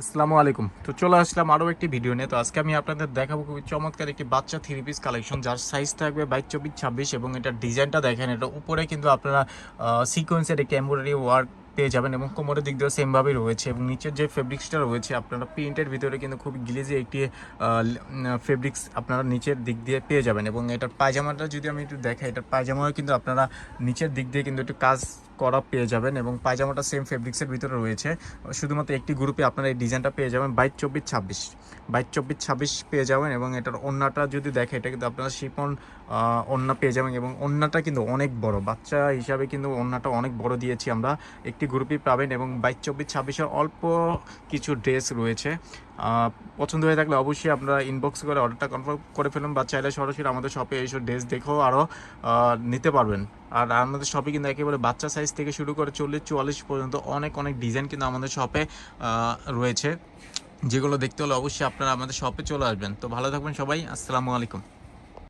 আসসালামু আলাইকুম। তো চলে আসলাম আরও একটি ভিডিও নিয়ে। তো আজকে আমি আপনাদের দেখাবো খুবই চমৎকার একটি বাচ্চা থ্রি পিস কালেকশন যার সাইজ থাকবে বাইশ, চব্বিশ, ছাব্বিশ এবং এটার ডিজাইনটা দেখেন, এটা উপরে কিন্তু আপনারা সিকোয়েন্সের একটি এমব্রয়ডারি ওয়ার্ক পেয়ে যাবেন এবং কোমরের দিক দিয়েও সেমভাবেই রয়েছে এবং নিচের যে ফেব্রিক্সটা রয়েছে, আপনারা প্রিন্টের ভিতরে কিন্তু খুব গিলেজি একটি ফেব্রিক্স আপনারা নিচের দিক দিয়ে পেয়ে যাবেন এবং এটার পায়জামাটা যদি আমি একটু দেখাই, এটার পায়জামাও কিন্তু আপনারা নিচের দিক দিয়ে কিন্তু একটু কাজ করা পেয়ে যাবেন এবং পায়জামাটা সেম ফেব্রিক্সের ভিতরে রয়েছে। শুধুমাত্র একটি গ্রুপে আপনারা এই ডিজাইনটা পেয়ে যাবেন বাইশ চব্বিশ ছাব্বিশ। বাইশ চব্বিশ ছাব্বিশ পেয়ে যাবেন এবং এটার ওন্নাটা যদি দেখে এটা কিন্তু আপনারা শিপন ওন্না পেয়ে যাবেন এবং ওন্নাটা কিন্তু অনেক বড়। বাচ্চা হিসাবে কিন্তু ওন্নাটা অনেক বড় দিয়েছি আমরা। একটি গ্রুপই পাবেন এবং বাইশ, চব্বিশ, ছাব্বিশের অল্প কিছু ড্রেস রয়েছে। পছন্দ হয়ে থাকলে অবশ্যই আপনারা ইনবক্স করে অর্ডারটা কনফার্ম করে ফেলুন বা চাইলে সরাসরি আমাদের শপে এইসব ড্রেস দেখেও আরও নিতে পারবেন। আর আমাদের শপে কিন্তু একেবারে বাচ্চা সাইজ থেকে শুরু করে চল্লিশ, চুয়াল্লিশ পর্যন্ত অনেক অনেক ডিজাইন কিন্তু আমাদের শপে রয়েছে। যেগুলো দেখতে হলে অবশ্যই আপনারা আমাদের শপে চলে আসবেন। তো ভালো থাকবেন সবাই। আসসালামু আলাইকুম।